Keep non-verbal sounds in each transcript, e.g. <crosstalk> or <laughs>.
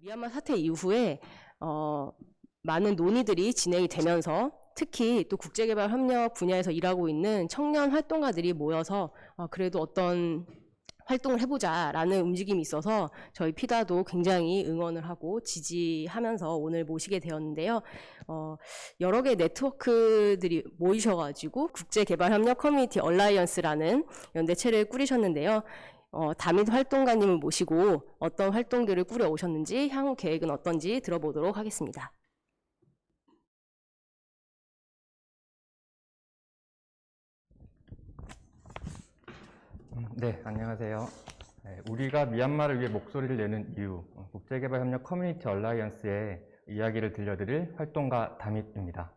미얀마 사태 이후에 어, 많은 논의들이 진행이 되면서 특히 또 국제개발 협력 분야에서 일하고 있는 청년 활동가들이 모여서 어, 그래도 어떤 활동을 해보자라는 움직임이 있어서 저희 피다도 굉장히 응원을 하고 지지하면서 오늘 모시게 되었는데요. 어, 여러 개의 네트워크들이 모이셔가지고 국제개발협력 커뮤니티 얼라이언스라는 연대체를 꾸리셨는데요. 어, 다민 활동가님을 모시고 어떤 활동들을 꾸려 오셨는지 향후 계획은 어떤지 들어보도록 하겠습니다. 음, 네, 안녕하세요. 네, 우리가 미얀마를 위해 목소리를 내는 이유, 어, 국제개발협력 커뮤니티 얼라이언스의 이야기를 들려드릴 활동가 다밋입니다.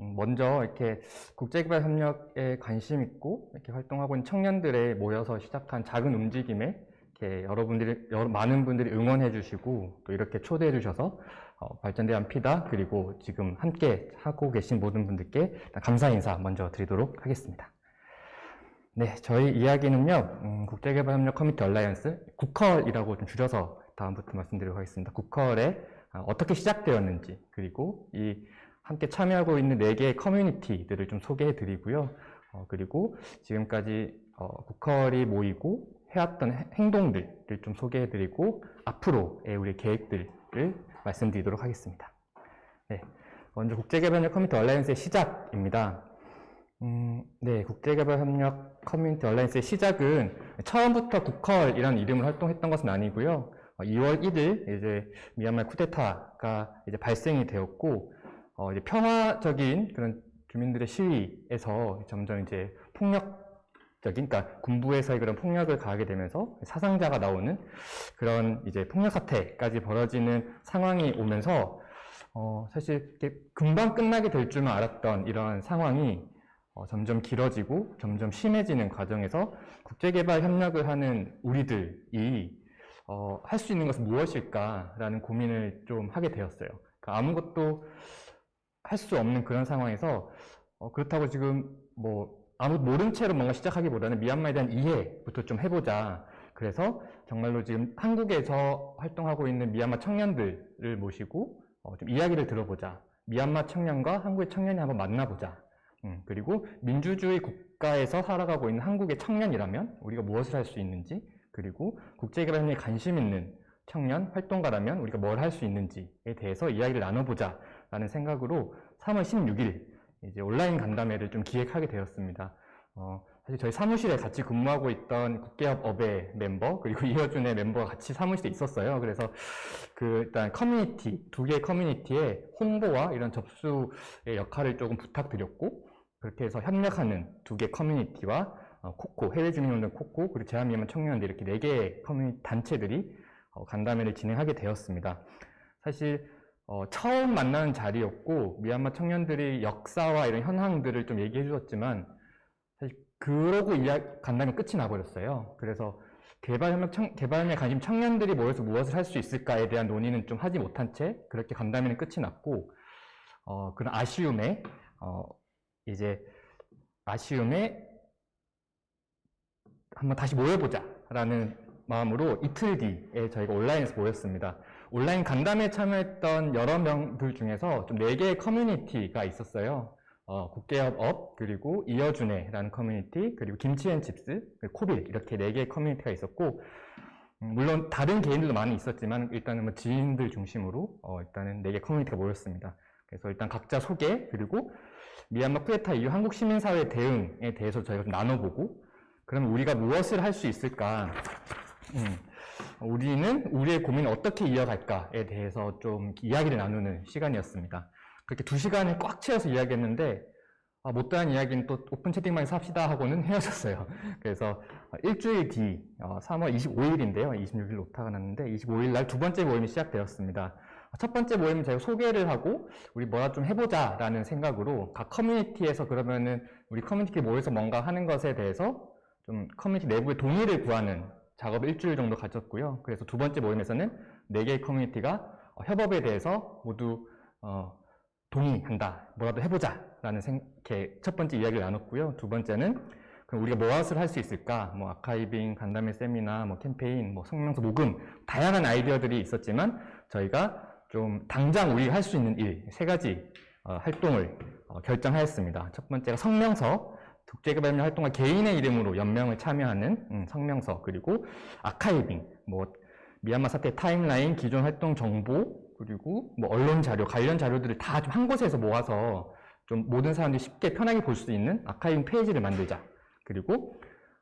음, 먼저 이렇게 국제개발 협력에 관심 있고 이렇게 활동하고 있는 청년들에 모여서 시작한 작은 움직임에 이렇게 여러분들이 여러, 많은 분들이 응원해 주시고 또 이렇게 초대해 주셔서 어, 발전대한 피다 그리고 지금 함께 하고 계신 모든 분들께 감사 인사 먼저 드리도록 하겠습니다. 네, 저희 이야기는요, 음, 국제개발협력 커뮤니티 얼라이언스, 국컬이라고 좀 줄여서 다음부터 말씀드리도록 하겠습니다. 국컬에 아, 어떻게 시작되었는지, 그리고 이 함께 참여하고 있는 네 개의 커뮤니티들을 좀 소개해 드리고요. 어, 그리고 지금까지 어, 국컬이 모이고 해왔던 해- 행동들을 좀 소개해 드리고, 앞으로의 우리 계획들을 말씀드리도록 하겠습니다. 네, 먼저 국제개발협력 커뮤니티 얼라이언스의 시작입니다. 음, 네, 국제개발협력 커뮤니티 얼라이언스의 시작은 처음부터 국컬이라는 이름으로 활동했던 것은 아니고요. 2월 1일 이제 미얀마 쿠데타가 이제 발생이 되었고 어, 이제 평화적인 그런 주민들의 시위에서 점점 이제 폭력적인, 그러니까 군부에서의 그런 폭력을 가하게 되면서 사상자가 나오는 그런 이제 폭력 사태까지 벌어지는 상황이 오면서 어, 사실 이렇게 금방 끝나게 될 줄만 알았던 이런 상황이 어, 점점 길어지고 점점 심해지는 과정에서 국제개발 협력을 하는 우리들이 어, 할 수 있는 것은 무엇일까라는 고민을 좀 하게 되었어요. 그러니까 아무것도 할 수 없는 그런 상황에서 어, 그렇다고 지금 뭐 아무 모른 채로 뭔가 시작하기보다는 미얀마에 대한 이해부터 좀 해보자. 그래서 정말로 지금 한국에서 활동하고 있는 미얀마 청년들을 모시고 어, 좀 이야기를 들어보자. 미얀마 청년과 한국의 청년이 한번 만나보자. 음, 그리고 민주주의 국가에서 살아가고 있는 한국의 청년이라면 우리가 무엇을 할 수 있는지, 그리고 국제개발협력에 관심 있는 청년 활동가라면 우리가 뭘 할 수 있는지에 대해서 이야기를 나눠보자 라는 생각으로 3월 16일 이제 온라인 간담회를 좀 기획하게 되었습니다. 어, 사실 저희 사무실에 같이 근무하고 있던 국계협업의 멤버 그리고 <laughs> 이어준의 멤버가 같이 사무실에 있었어요. 그래서 그 일단 커뮤니티 두 개의 커뮤니티의 홍보와 이런 접수의 역할을 조금 부탁드렸고 그렇게 해서 협력하는 두 개 커뮤니티와 어, 코코 해외 주민운동 코코 그리고 제한미얀마 청년들 이렇게 네 개의 커뮤니티 단체들이 어, 간담회를 진행하게 되었습니다. 사실 어, 처음 만나는 자리였고 미얀마 청년들이 역사와 이런 현황들을 좀 얘기해 주셨지만 사실 그러고 이야 간담회 끝이 나버렸어요. 그래서 개발협력 청, 개발에 관심 청년들이 모여서 무엇을 할 수 있을까에 대한 논의는 좀 하지 못한 채 그렇게 간담회는 끝이 났고 어, 그런 아쉬움에 어, 이제 아쉬움에 한번 다시 모여보자라는 마음으로 이틀 뒤에 저희가 온라인에서 모였습니다. 온라인 간담회에 참여했던 여러 명들 중에서 좀 네 개의 커뮤니티가 있었어요. 어, 국계협업, 그리고 이어준해라는 커뮤니티, 그리고 김치앤칩스, 코빌 이렇게 네 개의 커뮤니티가 있었고 음, 물론 다른 개인들도 많이 있었지만 일단은 뭐 지인들 중심으로 어, 일단은 네 개 커뮤니티가 모였습니다. 그래서 일단 각자 소개 그리고 미얀마 쿠데타 이후 한국 시민사회 대응에 대해서 저희가 좀 나눠보고 그러면 우리가 무엇을 할 수 있을까? 음, 우리는 우리의 고민을 어떻게 이어갈까에 대해서 좀 이야기를 나누는 시간이었습니다. 그렇게 두 시간을 꽉 채워서 이야기했는데 아, 못다한 이야기는 또 오픈 채팅방에서 합시다 하고는 <laughs> 헤어졌어요. 그래서 어, 일주일 뒤 어, 3월 25일인데요. 26일 오타가 났는데 25일 날 두 번째 모임이 시작되었습니다. 첫 번째 모임은 제가 소개를 하고 우리 뭐라 좀 해보자 라는 생각으로 각 커뮤니티에서 그러면은 우리 커뮤니티 모여서 뭔가 하는 것에 대해서 좀 커뮤니티 내부의 동의를 구하는 작업을 일주일 정도 가졌고요. 그래서 두 번째 모임에서는 네 개의 커뮤니티가 어, 협업에 대해서 모두 어, 동의한다. 뭐라도 해보자 라는 생, 이렇게 첫 번째 이야기를 나눴고요. 두 번째는 그럼 우리가 무엇을 할 수 있을까? 뭐 아카이빙, 간담회 세미나, 뭐 캠페인, 뭐 성명서 모금 다양한 아이디어들이 있었지만 저희가 좀 당장 우리가 할 수 있는 일 세 가지 어, 활동을 어, 결정하였습니다. 첫 번째가 성명서, 국제개발협력 활동가 개인의 이름으로 연명을 참여하는 음, 성명서 그리고 아카이빙, 뭐 미얀마 사태 타임라인, 기존 활동 정보 그리고 뭐 언론 자료, 관련 자료들을 다좀한 곳에서 모아서 좀 모든 사람들이 쉽게 편하게 볼 수 있는 아카이빙 페이지를 만들자. 그리고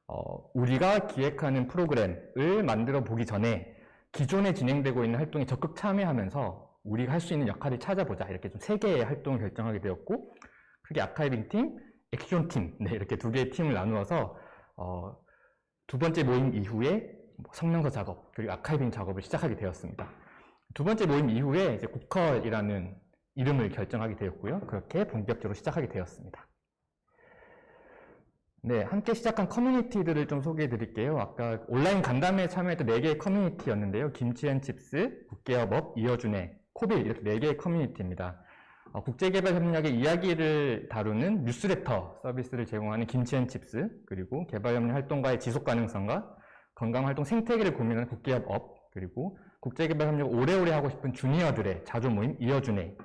어, 우리가 기획하는 프로그램을 만들어 보기 전에 기존에 진행되고 있는 활동에 적극 참여하면서 우리가 할 수 있는 역할을 찾아보자. 이렇게 좀 세 개의 활동을 결정하게 되었고, 크게 아카이빙 팀, 액션 팀, 네, 이렇게 두 개의 팀을 나누어서 어, 두 번째 모임 이후에 뭐 성명서 작업 그리고 아카이빙 작업을 시작하게 되었습니다. 두 번째 모임 이후에 이제 고컬이라는 이름을 결정하게 되었고요. 그렇게 본격적으로 시작하게 되었습니다. 네, 함께 시작한 커뮤니티들을 좀 소개해 드릴게요. 아까 온라인 간담회에 참여했던 4개의 커뮤니티였는데요. 김치앤칩스, 국계업업, 이어준의, 코빌 이렇게 4개의 커뮤니티입니다. 어, 국제개발협력의 이야기를 다루는 뉴스레터 서비스를 제공하는 김치앤칩스, 그리고 개발협력 활동가의 지속 가능성과 건강활동 생태계를 고민하는 국계업업, 그리고 국제개발협력 오래오래 하고 싶은 주니어들의 자조 모임 이어준의,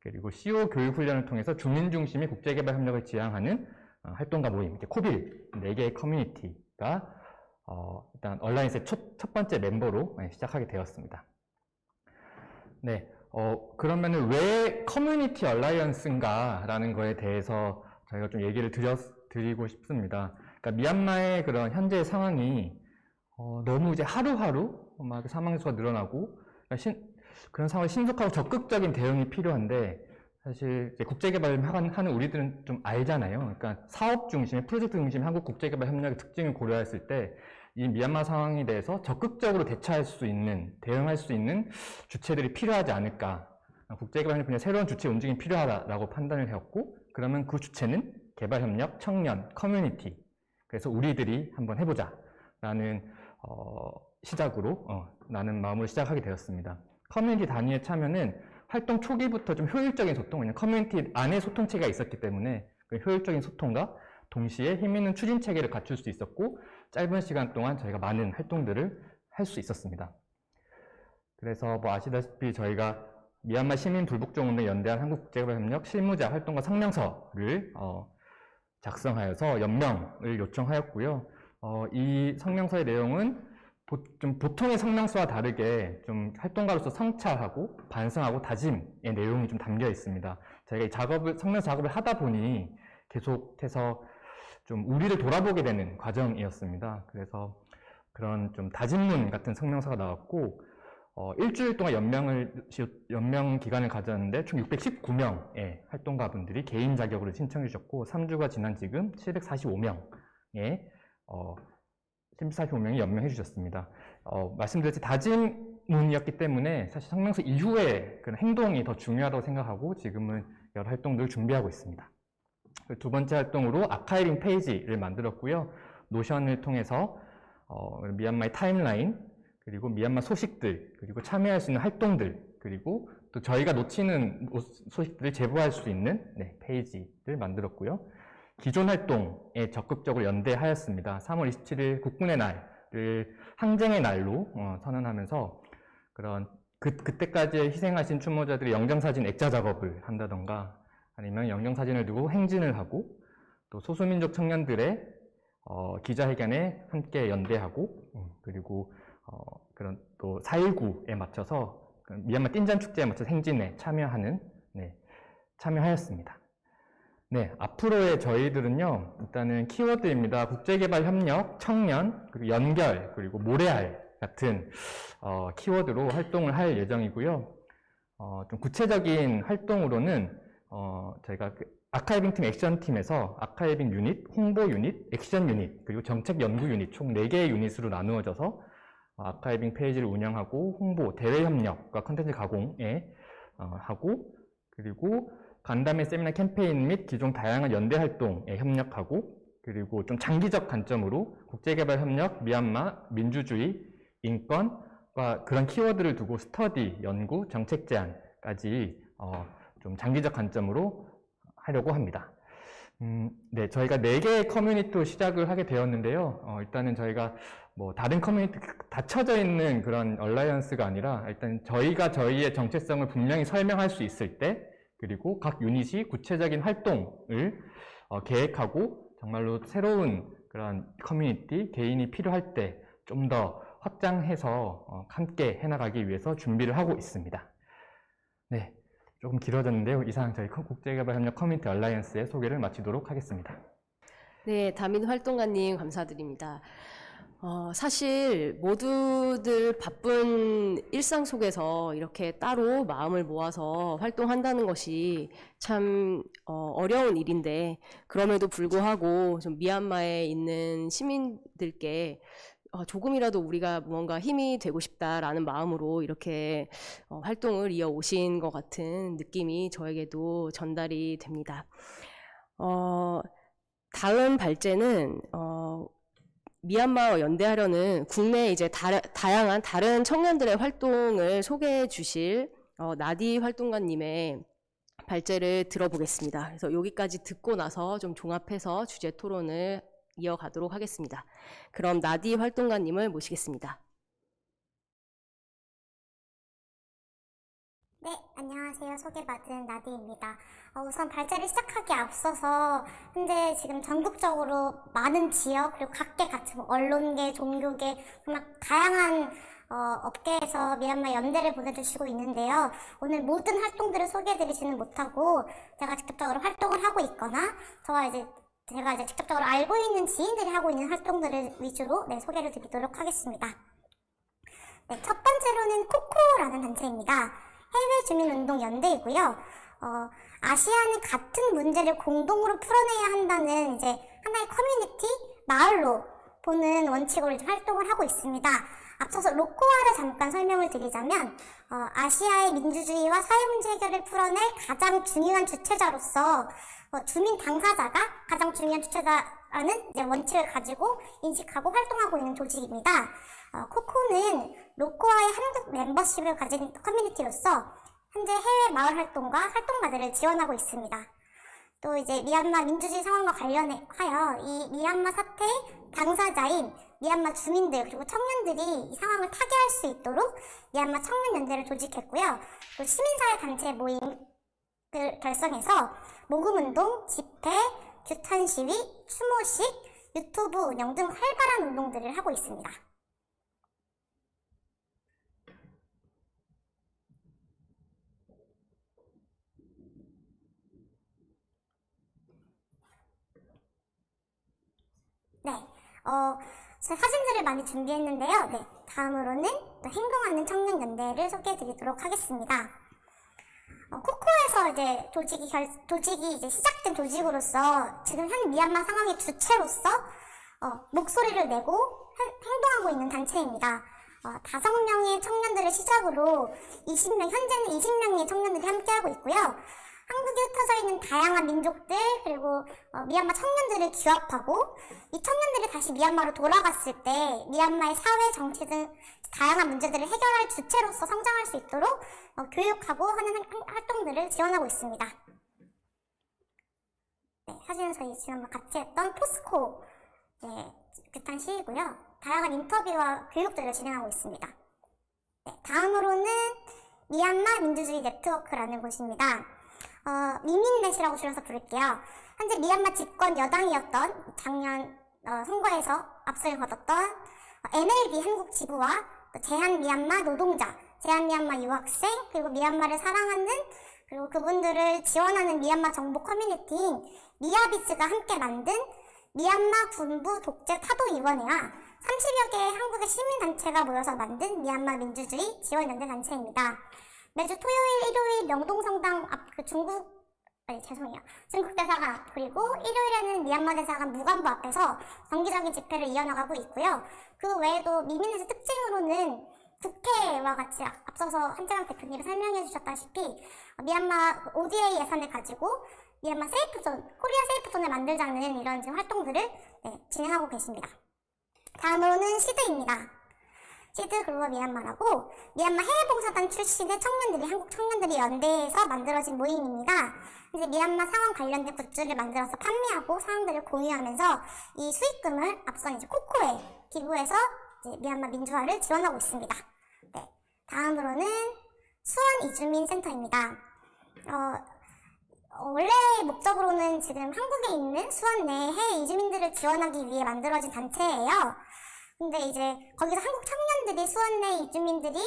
그리고 CO 교육 훈련을 통해서 주민 중심의 국제개발협력을 지향하는 어, 활동가 모임, 이렇게 코빌 4개의 커뮤니티가 어, 일단 얼라이언스의 첫, 첫 번째 멤버로 네, 시작하게 되었습니다. 네, 어, 그러면은 왜 커뮤니티 얼라이언스인가 라는 거에 대해서 저희가 좀 얘기를 드렸, 드리고 싶습니다. 그러니까 미얀마의 그런 현재 상황이 어, 너무 이제 하루하루 막 사망 수가 늘어나고 그러니까 신- 그런 상황에 신속하고 적극적인 대응이 필요한데 사실 이제 국제개발을 하- 하는 우리들은 좀 알잖아요. 그러니까 사업 중심의 프로젝트 중심의 한국 국제개발 협력의 특징을 고려했을 때 이 미얀마 상황에 대해서 적극적으로 대처할 수 있는 대응할 수 있는 주체들이 필요하지 않을까. 국제개발협력 그냥 새로운 주체 움직임이 필요하다라고 판단을 해왔고 그러면 그 주체는 개발협력, 청년, 커뮤니티. 그래서 우리들이 한번 해보자 라는 어, 시작으로 어, 나는 마음으로 시작하게 되었습니다. 커뮤니티 단위의 참여는 활동 초기부터 좀 효율적인 소통, 왜냐면 커뮤니티 안에 소통체가 있었기 때문에 그 효율적인 소통과 동시에 힘 있는 추진 체계를 갖출 수 있었고 짧은 시간 동안 저희가 많은 활동들을 할 수 있었습니다. 그래서 뭐 아시다시피 저희가 미얀마 시민 불복종운동 연대한 한국국제개발협력 실무자 활동과 성명서를 어, 작성하여서 연명을 요청하였고요. 어, 이 성명서의 내용은 보, 좀 보통의 성명서와 다르게 좀 활동가로서 성찰하고 반성하고 다짐의 내용이 좀 담겨 있습니다. 저희가 이 작업을 성명 작업을 하다 보니 계속해서 좀 우리를 돌아보게 되는 과정이었습니다. 그래서 그런 좀 다짐문 같은 성명서가 나왔고 어, 일주일 동안 연명을 시- 연명 기간을 가졌는데 총 619명의 활동가분들이 개인 자격으로 신청해 주셨고 3주가 지난 지금 745명의 어, 745명이 연명해 주셨습니다. 어, 말씀드렸듯이 다짐문이었기 때문에 사실 성명서 이후에 그런 행동이 더 중요하다고 생각하고 지금은 여러 활동들을 준비하고 있습니다. 그두 번째 활동으로 아카이빙 페이지를 만들었고요. 노션을 통해서 어, 미얀마의 타임라인, 그리고 미얀마 소식들, 그리고 참여할 수 있는 활동들, 그리고 또 저희가 놓치는 오- 소식들을 제보할 수 있는 네, 페이지를 만들었고요. 기존 활동에 적극적으로 연대하였습니다. 3월 27일 국군의 날을 항쟁의 날로 어, 선언하면서 그런 그, 그때까지 희생하신 추모자들의 영정사진 액자 작업을 한다던가 아니면 영정사진을 두고 행진을 하고 또 소수민족 청년들의 어, 기자회견에 함께 연대하고 음, 그리고 어, 그런 또 4.19에 맞춰서 그 미얀마 띵잔 축제에 맞춰 행진에 참여하는 네, 참여하였습니다. 네, 앞으로의 저희들은요, 일단은 키워드입니다. 국제개발 협력, 청년, 그리고 연결, 그리고 모래알 같은 어, 키워드로 활동을 할 예정이고요. 어, 좀 구체적인 활동으로는 어, 저희가 그 아카이빙 팀 액션 팀에서 아카이빙 유닛, 홍보 유닛, 액션 유닛, 그리고 정책 연구 유닛 총 4개의 유닛으로 나누어져서 어, 아카이빙 페이지를 운영하고 홍보, 대외 협력과 컨텐츠 가공에 어, 하고 그리고 간담회 세미나 캠페인 및 기존 다양한 연대 활동에 협력하고 그리고 좀 장기적 관점으로 국제개발 협력, 미얀마, 민주주의, 인권과 그런 키워드를 두고 스터디, 연구, 정책 제안까지 어, 좀 장기적 관점으로 하려고 합니다. 음, 네, 저희가 네 개의 커뮤니티로 시작을 하게 되었는데요. 어, 일단은 저희가 뭐 다른 커뮤니티 다 쳐져 있는 그런 얼라이언스가 아니라 일단 저희가 저희의 정체성을 분명히 설명할 수 있을 때 그리고 각 유닛이 구체적인 활동을 어, 계획하고 정말로 새로운 그런 커뮤니티 개인이 필요할 때 좀 더 확장해서 어, 함께 해나가기 위해서 준비를 하고 있습니다. 네, 조금 길어졌는데요. 이상 저희 국제개발협력 커뮤니티 얼라이언스의 소개를 마치도록 하겠습니다. 네, 다민 활동가님 감사드립니다. 어, 사실 모두들 바쁜 일상 속에서 이렇게 따로 마음을 모아서 활동한다는 것이 참 어, 어려운 일인데 그럼에도 불구하고 좀 미얀마에 있는 시민들께 어, 조금이라도 우리가 무언가 힘이 되고 싶다라는 마음으로 이렇게 어, 활동을 이어 오신 것 같은 느낌이 저에게도 전달이 됩니다. 어, 다음 발제는 어, 미얀마와 연대하려는 국내 이제 다, 다양한 다른 청년들의 활동을 소개해 주실 어, 나디 활동가님의 발제를 들어보겠습니다. 그래서 여기까지 듣고 나서 좀 종합해서 주제 토론을 이어가도록 하겠습니다. 그럼 나디 활동가님을 모시겠습니다. 네, 안녕하세요. 소개받은 나디입니다. 어, 우선 발제를 시작하기 앞서서 현재 지금 전국적으로 많은 지역 그리고 각계 같이 뭐 언론계, 종교계 정말 다양한 어, 업계에서 미얀마 연대를 보내주시고 있는데요. 오늘 모든 활동들을 소개해드리지는 못하고 제가 직접적으로 활동을 하고 있거나 저와 이제 제가 이제 직접적으로 알고 있는 지인들이 하고 있는 활동들을 위주로 네, 소개를 드리도록 하겠습니다. 네, 첫 번째로는 코코라는 단체입니다. 해외 주민운동 연대이고요. 어, 아시아는 같은 문제를 공동으로 풀어내야 한다는 이제 하나의 커뮤니티 마을로 보는 원칙으로 활동을 하고 있습니다. 앞서서 로코아를 잠깐 설명을 드리자면 어, 아시아의 민주주의와 사회 문제 해결을 풀어낼 가장 중요한 주체자로서 어, 주민 당사자가 가장 중요한 주체자라는 이제 원칙을 가지고 인식하고 활동하고 있는 조직입니다. 어, 코코는 로코아의 한국 멤버십을 가진 커뮤니티로서 현재 해외 마을 활동과 활동가들을 지원하고 있습니다. 또 이제 미얀마 민주주의 상황과 관련하여 이 미얀마 사태 당사자인 미얀마 주민들 그리고 청년들이 이 상황을 타개할 수 있도록 미얀마 청년연대를 조직했고요. 또 시민사회 단체 모임을 결성해서 모금운동, 집회, 규탄 시위, 추모식, 유튜브 운영 등 활발한 운동들을 하고 있습니다. 네, 어, 제 사진들을 많이 준비했는데요. 네, 다음으로는 또 행동하는 청년 연대를 소개해드리도록 하겠습니다. 어, 코코에서 이제 조직이 결, 조직이 이제 시작된 조직으로서 지금 현 미얀마 상황의 주체로서 어, 목소리를 내고 해- 행동하고 있는 단체입니다. 어, 다섯 명의 청년들을 시작으로 20명, 현재는 20명의 청년들이 함께하고 있고요. 한국에 흩어져 있는 다양한 민족들 그리고 어, 미얀마 청년들을 규합하고 이 청년들이 다시 미얀마로 돌아갔을 때 미얀마의 사회 정치 등 다양한 문제들을 해결할 주체로서 성장할 수 있도록 어, 교육하고 하는 활- 활동들을 지원하고 있습니다. 네, 사진은 저희 지난번 같이 했던 포스코 네, 규탄 시이고요. 다양한 인터뷰와 교육들을 진행하고 있습니다. 네, 다음으로는 미얀마 민주주의 네트워크라는 곳입니다. 어, 미민넷이라고 줄여서 부를게요. 현재 미얀마 집권 여당이었던 작년 어, 선거에서 압승을 거뒀던 어, NLD 한국 지부와 또 제한 미얀마 노동자, 제한 미얀마 유학생, 그리고 미얀마를 사랑하는 그리고 그분들을 지원하는 미얀마 정보 커뮤니티인 미야비스가 함께 만든 미얀마 군부 독재 타도 위원회와 30여 개의 한국의 시민단체가 모여서 만든 미얀마 민주주의 지원연대 단체입니다. 매주 토요일, 일요일 명동성당 앞 그 중국 아니 죄송해요 중국 대사관 앞 그리고 일요일에는 미얀마 대사관 무관부 앞에서 정기적인 집회를 이어나가고 있고요. 그 외에도 미민에서 특징으로는 국회와 같이 앞- 앞서서 한재강 대표님이 설명해 주셨다시피 어, 미얀마 ODA 예산을 가지고 미얀마 세이프존, 코리아 세이프존을 만들자는 이런 활동들을 네, 진행하고 계십니다. 다음으로는 시드입니다. 시드 글로벌 미얀마라고 미얀마 해외봉사단 출신의 청년들이 한국 청년들이 연대해서 만들어진 모임입니다. 이제 미얀마 상황 관련된 굿즈를 만들어서 판매하고 사람들을 공유하면서 이 수익금을 앞선 이제 코코에 기부해서 이제 미얀마 민주화를 지원하고 있습니다. 네, 다음으로는 수원 이주민 센터입니다. 어, 어, 원래 목적으로는 지금 한국에 있는 수원 내 해외 이주민들을 지원하기 위해 만들어진 단체예요. 근데 이제 거기서 한국 청년들이 수원 내 이주민들이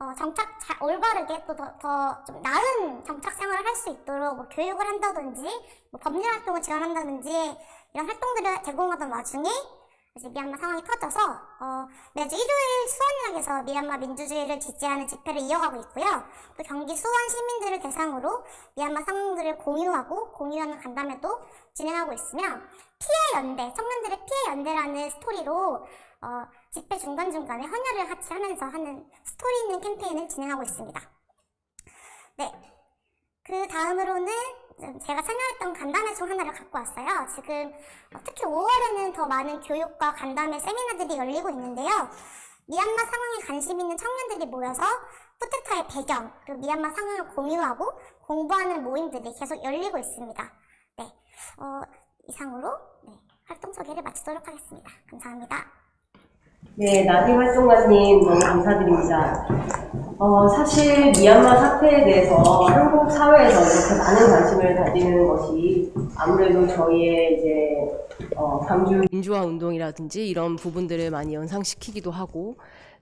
어, 정착 잘 올바르게 또 더 좀 나은 정착 생활을 할 수 있도록 뭐 교육을 한다든지 뭐 법률 활동을 지원한다든지 이런 활동들을 제공하던 와중에 이제 미얀마 상황이 터져서 어, 매주 일요일 수원역에서 미얀마 민주주의를 지지하는 집회를 이어가고 있고요. 또 경기 수원 시민들을 대상으로 미얀마 상황들을 공유하고 공유하는 간담회도 진행하고 있으며 피해 연대, 청년들의 피해 연대라는 스토리로 어, 집회 중간중간에 헌혈을 같이 하면서 하는 스토리 있는 캠페인을 진행하고 있습니다. 네. 그 다음으로는 제가 참여했던 간담회 중 하나를 갖고 왔어요. 지금 어, 특히 5월에는 더 많은 교육과 간담회 세미나들이 열리고 있는데요. 미얀마 상황에 관심 있는 청년들이 모여서 쿠데타의 배경, 그리고 미얀마 상황을 공유하고 공부하는 모임들이 계속 열리고 있습니다. 네. 어, 이상으로 네, 활동 소개를 마치도록 하겠습니다. 감사합니다. 네, 나디 활동가님 너무 감사드립니다. 어, 사실 미얀마 사태에 대해서 한국 사회에서 이렇게 많은 관심을 가지는 것이 아무래도 저희의 이제 어, 광주 민주화 운동이라든지 이런 부분들을 많이 연상시키기도 하고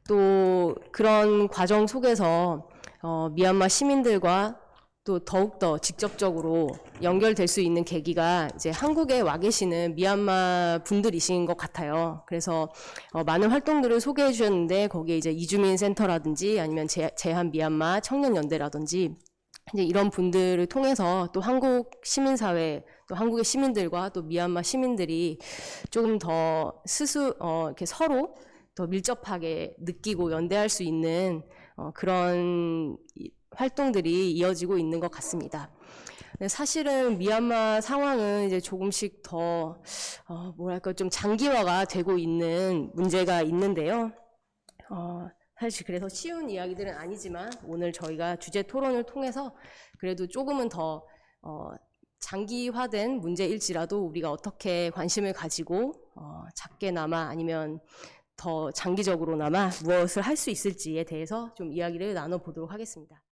또 그런 과정 속에서 어, 미얀마 시민들과 또 더욱더 직접적으로 연결될 수 있는 계기가 이제 한국에 와 계시는 미얀마 분들이신 것 같아요. 그래서 어, 많은 활동들을 소개해 주셨는데 거기에 이제 이주민 센터라든지 아니면 제, 제한 미얀마 청년연대라든지 이제 이런 분들을 통해서 또 한국 시민사회 또 한국의 시민들과 또 미얀마 시민들이 조금 더 스스 어, 이렇게 서로 더 밀접하게 느끼고 연대할 수 있는 어, 그런 이- 활동들이 이어지고 있는 것 같습니다. 네, 사실은 미얀마 상황은 이제 조금씩 더 어, 뭐랄까 좀 장기화가 되고 있는 문제가 있는데요. 어, 사실 그래서 쉬운 이야기들은 아니지만 오늘 저희가 주제 토론을 통해서 그래도 조금은 더 어, 장기화된 문제일지라도 우리가 어떻게 관심을 가지고 어, 작게나마 아니면 더 장기적으로나마 무엇을 할 수 있을지에 대해서 좀 이야기를 나눠보도록 하겠습니다.